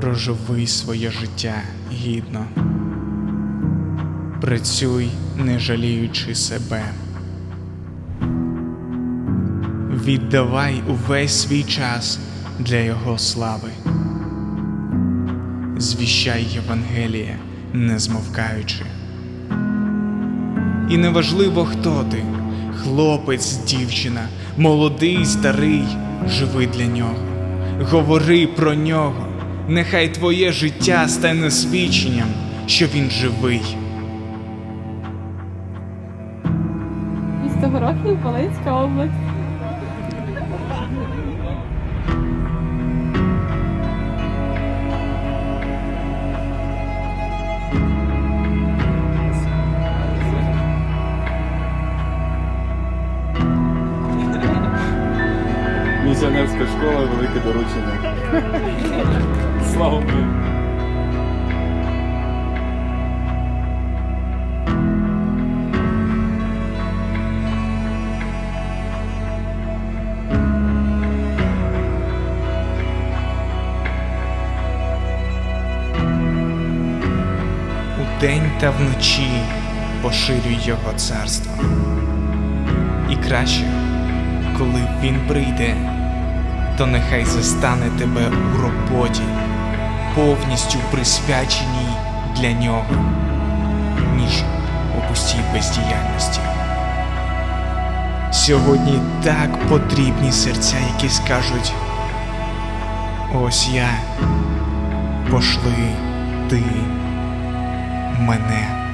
Проживи своє життя гідно. Працюй, не жаліючи себе. Віддавай увесь свій час для Його слави. Звіщай Євангеліє, не змовкаючи. І неважливо, хто ти хлопець, дівчина, молодий, старий, живи для нього. Говори про нього. Нехай твоє життя стане свідченням, що він живий. Місто Горохів, Волинська область. Місіонерська школа, велике доручення. Слава Богу. Удень та вночі поширюй його царство. І краще, коли він прийде, то нехай застане тебе у роботі, повністю присвяченій для нього, ніж у пустій бездіяльності. Сьогодні так потрібні серця, які скажуть: ось я, пошли ти мене.